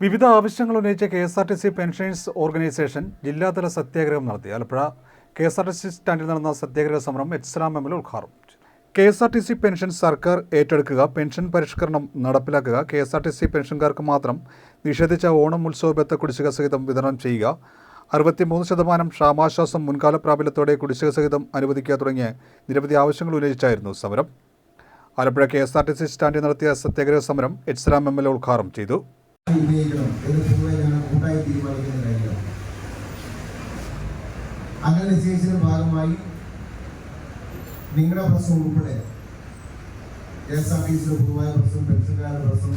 വിവിധ ആവശ്യങ്ങൾ ഉന്നയിച്ച K S R T C pensioners organisation ജില്ലാതല സത്യാഗ്രഹം നടത്തി. Alappuzha K S R T C സ്റ്റാൻഡിൽ നടന്ന സത്യാഗ്രഹ സമരം എച്ച് രാം എം എൽ ഉദ്ഘാടനം K S R T C pension സർക്കാർ ഏറ്റെടുക്കുക പെൻഷൻ പരിഷ്കരണം നടപ്പിലാക്കുക K S R T C പെൻഷൻകാർക്ക് മാത്രം നിഷേധിച്ച ഓണം ഉത്സവ ബത്ത കുടിശ്ശിക സഹിതം വിതരണം ചെയ്യുക അറുപത്തിമൂന്ന് ശതമാനം ക്ഷാമാശ്വാസം മുൻകാല പ്രാബല്യത്തോടെ കുടിശ്ശിക സഹിതം അനുവദിക്കുക തുടങ്ങിയ നിരവധി ആവശ്യങ്ങൾ ഉന്നയിച്ചായിരുന്നു സമരം. Alappuzha K S R T C സ്റ്റാൻഡിൽ നടത്തിയ സത്യാഗ്രഹ സമരം എച്ച് രാം എം എൽ ഉദ്ഘാടനം ചെയ്തു. ഉപയോഗിക്കണം എന്ന് പൊതുവെ ഞങ്ങൾ അങ്ങനെ നിശ്ചയിച്ചതിന് ഭാഗമായി നിങ്ങളുടെ പ്രശ്നം ഉൾപ്പെടെ കെ എസ് ആർ ടി സിയുടെ പൊതുവായ പ്രശ്നം പെൻഷൻകാരുടെ പ്രശ്നം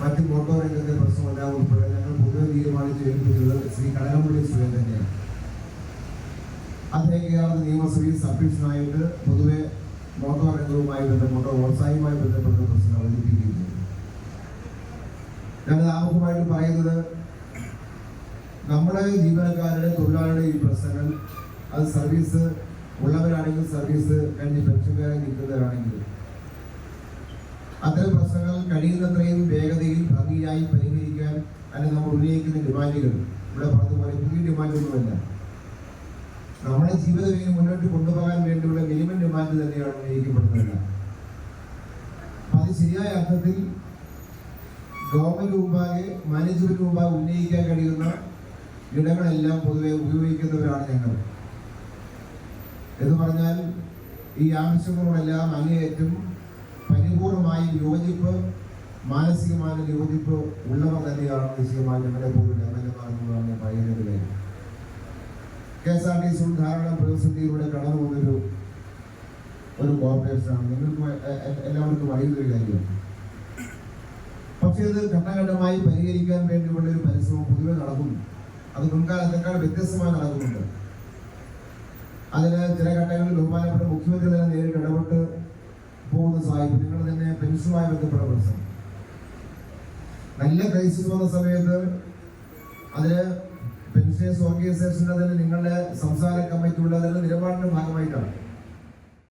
മറ്റ് മോട്ടോർ രംഗത്തെ പ്രശ്നം എല്ലാം ഉൾപ്പെടെ ഞങ്ങൾ പൊതുവെ തീരുമാനിച്ച് ഏൽപ്പിച്ചത് ശ്രീ കടകംപള്ളി സുരേൻ തന്നെയാണ്. അദ്ദേഹം കേരള നിയമസഭയിൽ സബ്മിഷനായിട്ട് പൊതുവെ മോട്ടോർ രംഗവുമായി ബന്ധപ്പെട്ടോ വ്യവസായവുമായി ബന്ധപ്പെട്ട പ്രശ്നം അവതരിപ്പിക്കുകയും ഞങ്ങൾ ആമുഖമായിട്ട് പറയുന്നത് നമ്മുടെ ജീവനക്കാരുടെ തൊഴിലാളിയുടെ ഈ പ്രശ്നങ്ങൾ അത് സർവീസ് ഉള്ളവരാണെങ്കിൽ സർവീസ് കഴിഞ്ഞ് പെൻഷൻകാരെ നിൽക്കുന്നവരാണെങ്കിൽ അത്തരം പ്രശ്നങ്ങൾ കഴിയുന്നത്രയും വേഗതയിൽ ഭംഗിയായി പരിഹരിക്കാൻ അല്ലെങ്കിൽ നമ്മൾ ഉന്നയിക്കുന്ന ഡിമാൻഡുകൾ ഇവിടെ പറഞ്ഞതുപോലെ പുതിയ ഡിമാൻഡൊന്നുമല്ല. നമ്മുടെ ജീവിതം മുന്നോട്ട് കൊണ്ടുപോകാൻ വേണ്ടിയുള്ള മിനിമം ഡിമാൻഡ് തന്നെയാണ് ഉന്നയിക്കപ്പെടുന്നത് അത് ശരിയായ അർത്ഥത്തിൽ ഗവൺമെന്റ് മുമ്പാകെ മാനേജ്മെന്റ് മുമ്പാകെ ഉന്നയിക്കാൻ കഴിയുന്ന ഇടങ്ങളെല്ലാം പൊതുവെ ഉപയോഗിക്കുന്നവരാണ് ഞങ്ങൾ. എന്ന് പറഞ്ഞാൽ ഈ ആവശ്യങ്ങളോടെല്ലാം അങ്ങേയറ്റം പരിപൂർണമായി യോജിപ്പ് മാനസികമായ യോജിപ്പ് ഉള്ളവർ തന്നെയാണ് നിശ്ചയമായി ഞങ്ങളെ പോലും എം എൽ ഞാൻ പറയുന്നത്. K S R T C ധാരാളം പ്രതിസന്ധിയിലൂടെ കടന്നു പോകുന്നൊരു ഒരു കോർപ്പറേഷനാണ് നിങ്ങൾക്ക് എല്ലാവർക്കും അറിയുന്ന ഒരു കാര്യമാണ്. ഇത് ഘട്ടഘട്ടമായി പരിഹരിക്കാൻ വേണ്ടിയുള്ള ഒരു പരിശ്രമം പൊതുവെ നടക്കുന്നു. അത് മുൻകാലത്തേക്കാൾ വ്യത്യസ്തമായി നടക്കുന്നുണ്ട്. അതിന് ചില ഘട്ടങ്ങളിൽ ബഹുമാനപ്പെട്ട മുഖ്യമന്ത്രി തന്നെ നേരിട്ട് ഇടപെട്ട് പോകുന്ന സാഹചര്യങ്ങൾ തന്നെ പെൻഷനുമായി ബന്ധപ്പെട്ട പ്രശ്നം. നല്ല ക്രൈസിസ് വന്ന സമയത്ത് അതിന് പെൻഷനേഴ്സ് ഓർഗനൈസേഷന്റെ തന്നെ നിങ്ങളുടെ സംസാര കമ്മിറ്റിയുള്ള അതിന്റെ നിലപാടിന്റെ ഭാഗമായിട്ടാണ്.